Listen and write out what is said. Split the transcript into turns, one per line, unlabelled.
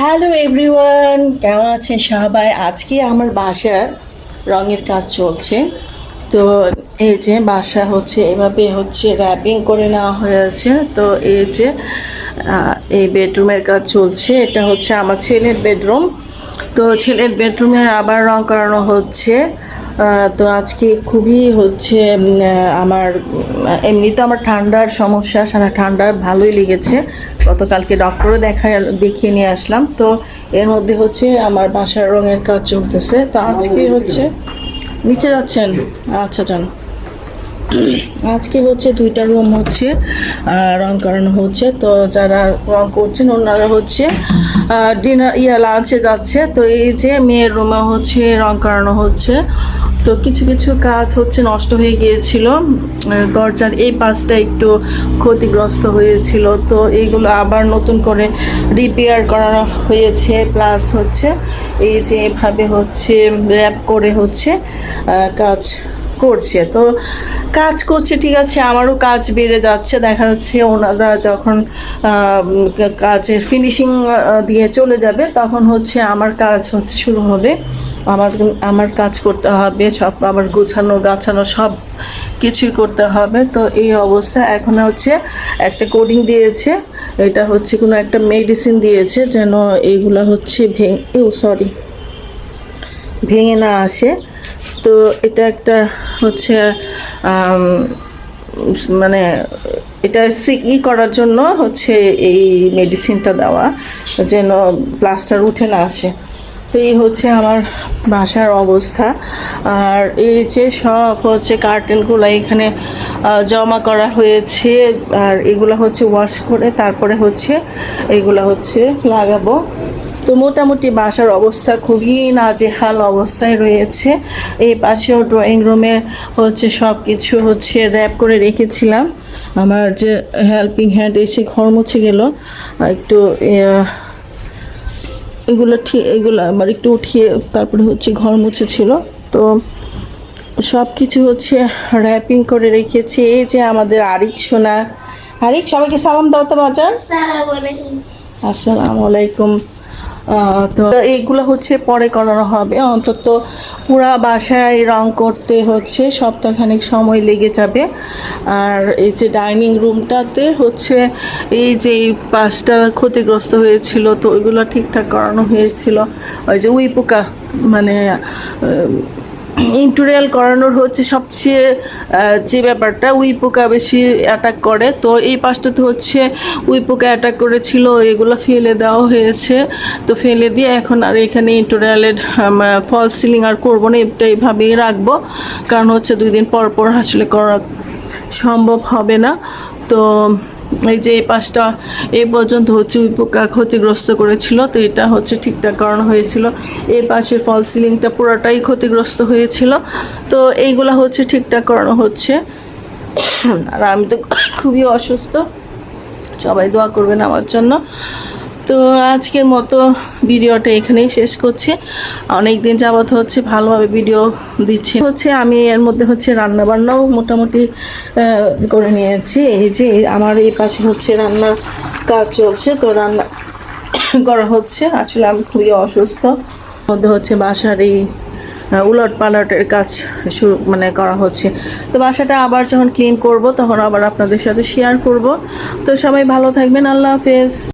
Hello everyone, কেমন আছেন সবাই? আজকে আমার বাসার রঙের কাজ চলছে। তো এই যে বাসা হচ্ছে, এভাবে হচ্ছে র্যাপিং করে নেওয়া হয়েছে তো এই যে এই বেডরুমের কাজ চলছে। এটা হচ্ছে আমার ছেলের বেডরুম তো ছেলের বেডরুমে আবার রং করানো হচ্ছে। তো আজকে খুবই হচ্ছে আমার এমনি এমনিতে আমার ঠান্ডার সমস্যা, সারা ঠান্ডা ভালোই লেগেছে। গতকালকে ডক্টরও দেখা দেখিয়ে নিয়ে আসলাম। তো এর মধ্যে হচ্ছে আমার বাসার রঙের কাজ চলতেছে। তো আজকে হচ্ছে, নিচে যাচ্ছেন? আচ্ছা যান। আজকে হচ্ছে দুইটা রুম হচ্ছে রং করানো হচ্ছে। তো যারা রং করছেন, ওনারা হচ্ছে ডিনার ইয়া লাঞ্চে যাচ্ছে। তো এই যে মেয়ের রুমে হচ্ছে রং করানো হচ্ছে। তো কিছু কিছু কাজ হচ্ছে নষ্ট হয়ে গিয়েছিল। দরজার এই পাশটা একটু ক্ষতিগ্রস্ত হয়েছিল। তো এইগুলো আবার নতুন করে রিপেয়ার করানো হয়েছে। প্লাস হচ্ছে এই যে এভাবে হচ্ছে র্যাপ করে হচ্ছে কাজ করছে। তো কাজ করছে, ঠিক আছে, আমারও কাজ বেড়ে যাচ্ছে। দেখা যাচ্ছে ওনারা যখন কাজের ফিনিশিং দিয়ে চলে যাবে, তখন হচ্ছে আমার কাজ হচ্ছে শুরু হবে। আমার আমার কাজ করতে হবে, সব আবার গোছানো, গাছানো সব কিছুই করতে হবে। তো এই অবস্থা। এখন হচ্ছে একটা কোডিং দিয়েছে, এটা হচ্ছে কোনো একটা মেডিসিন দিয়েছে যেন এইগুলা হচ্ছে ভেঙে, ও সরি ভেঙে না আসে। তো এটা একটা হচ্ছে মানে এটা ই করার জন্য হচ্ছে এই মেডিসিনটা দেওয়া, যেন প্লাস্টার উঠে না আসে। তো এই হচ্ছে আমার বাসার অবস্থা। আর এই যে সব হচ্ছে কার্টেনগুলো এখানে জমা করা হয়েছে। আর এগুলো হচ্ছে ওয়াশ করে তারপরে হচ্ছে এগুলো হচ্ছে লাগাবো। তো মোটামুটি বাসার অবস্থা খুবই নাজেহাল অবস্থায় রয়েছে। এই পাশেও ড্রয়িং রুমে হচ্ছে সব কিছু হচ্ছে র্যাপ করে রেখেছিলাম। আমার যে হেল্পিং হ্যান্ড এসে ঘর মুছে গেল। একটু এগুলো ঠিক এগুলো আবার একটু উঠিয়ে তারপরে হচ্ছে ঘর মুছেছিল। তো সব কিছু হচ্ছে র্যাপিং করে রেখেছি। এই যে আমাদের আরিক সোনা। আরিক সবাইকে সালাম দাও তো বাজার। আসসালামু আলাইকুম। তো এইগুলো হচ্ছে পরে করানো হবে। অন্তত পুরা বাসায় রং করতে হচ্ছে, সপ্তাহখানেক সময় লেগে যাবে। আর এই যে ডাইনিং রুমটাতে হচ্ছে এই যে পাশটা ক্ষতিগ্রস্ত হয়েছিল, তো ওইগুলো ঠিকঠাক করানো হয়েছিল। ওই যে উই পোকা মানে ইন্টুরিয়াল করানোর হচ্ছে সবচেয়ে যে ব্যাপারটা উই পোকা বেশি অ্যাটাক করে। তো এই পাশটাতে হচ্ছে উই পোকা অ্যাটাক করেছিল, এগুলো ফেলে দেওয়া হয়েছে। তো ফেলে দিয়ে এখন আর এখানে ইন্টুরিয়ালের ফল সিলিং আর করব না এটা এইভাবেই রাখব। কারণ হচ্ছে দুই দিন পর পর আসলে করা সম্ভব হবে না। তো এই যে এই পাশটা এই পর্যন্ত হচ্ছে উইপোকা ক্ষতিগ্রস্ত করেছিল, তো এটা হচ্ছে ঠিকঠাক করানো হয়েছিল। এই পাশের ফল সিলিংটা পুরোটাই ক্ষতিগ্রস্ত হয়েছিল, তো এইগুলা হচ্ছে ঠিকঠাক করানো হচ্ছে। আর আমি তো খুবই অসুস্থ, সবাই দোয়া করবেন আমার জন্য। তো আজকের মতো ভিডিওটা এখানেই শেষ করছি। অনেক দিন যাবত হচ্ছে ভালোভাবে ভিডিও দিচ্ছে। হচ্ছে আমি এর মধ্যে হচ্ছে রান্না বান্নাও মোটামুটি করে নিয়েছি। এই যে আমার এই পাশে হচ্ছে রান্নার কাজ চলছে। তো রান্না করা হচ্ছে। আসলে আমি খুবই অসুস্থ। মধ্যে হচ্ছে বাসার এই উলট পালটের কাজ শুরু মানে করা হচ্ছে। তো বাসাটা আবার যখন ক্লিন করব, তখন আবার আপনাদের সাথে শেয়ার করব। তো সবাই ভালো থাকবেন। আল্লাহ হাফেজ।